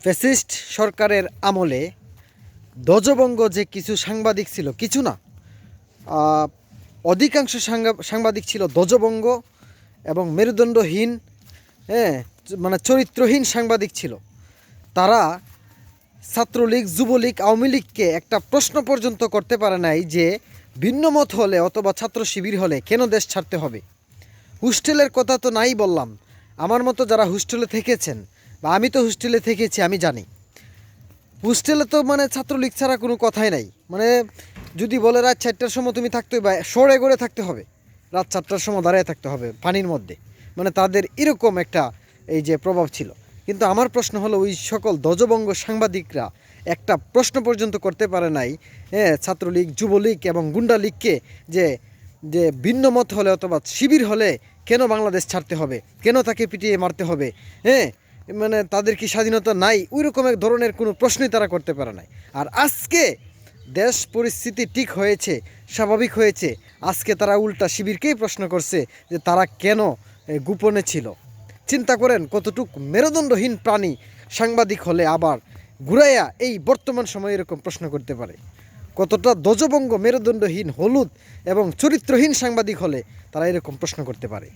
Fascist সরকারের আমলে ধ্বজভঙ্গ যে কিছু সাংবাদিক ছিল, কিছু না অধিকাংশ সাংবা- সাংবাদিক ছিল ধ্বজভঙ্গ এবং মেরুদণ্ডহীন হ্যাঁ মানে চরিত্রহীন সাংবাদিক ছিল। তারা ছাত্রলীগ, যুবলীগ, আওয়ামী লীগকে একটা প্রশ্ন পর্যন্ত করতে পারে নাই যে ভিন্ন মত হলে অথবা ছাত্র শিবির হলে কেন দেশ ছাড়তে হবে। হোস্টেলের কথা তো নাই বললাম। আমার মতো যারা হোস্টেলে থেকেছেন বা আমি তো হোস্টেলে থেকেছি, আমি জানি। হোস্টেলে তো মানে ছাত্রলীগ ছাড়া কোনো কথাই নাই। মানে যদি বলে রাত চারটার সময় তুমি থাকতে হবে সরে গড়ে থাকতে হবে। রাত চারটার সময় দাঁড়িয়ে থাকতে হবে পানির মধ্যে। মানে তাদের এরকম একটা এই যে প্রভাব ছিল। কিন্তু আমার প্রশ্ন হলো, ওই সকল দজবঙ্গ সাংবাদিকরা একটা প্রশ্ন পর্যন্ত করতে পারে নাই হ্যাঁ ছাত্রলীগ, যুবলীগ এবং গুন্ডা লীগকে যে যে ভিন্ন মত হলে অথবা শিবির হলে কেন বাংলাদেশ ছাড়তে হবে? কেন তাকে পিটিয়ে মারতে হবে? হ্যাঁ মানে তাদের কি স্বাধীনতা নাই? ওই রকম এক ধরনের কোনো প্রশ্নই তারা করতে পারে নাই। আর আজকে দেশ পরিস্থিতি ঠিক হয়েছে, স্বাভাবিক হয়েছে, আজকে তারা উল্টা শিবিরকেই প্রশ্ন করছে যে তারা কেন গোপনে ছিল? চিন্তা করেন কতটুক মেরুদণ্ডহীন প্রাণী সাংবাদিক হলে আবার ঘুরাইয়া এই বর্তমান সময়ে এরকম প্রশ্ন করতে পারে। কতটা দজবঙ্গ মেরুদণ্ডহীন, হলুদ এবং চরিত্রহীন সাংবাদিক হলে তারা এরকম প্রশ্ন করতে পারে।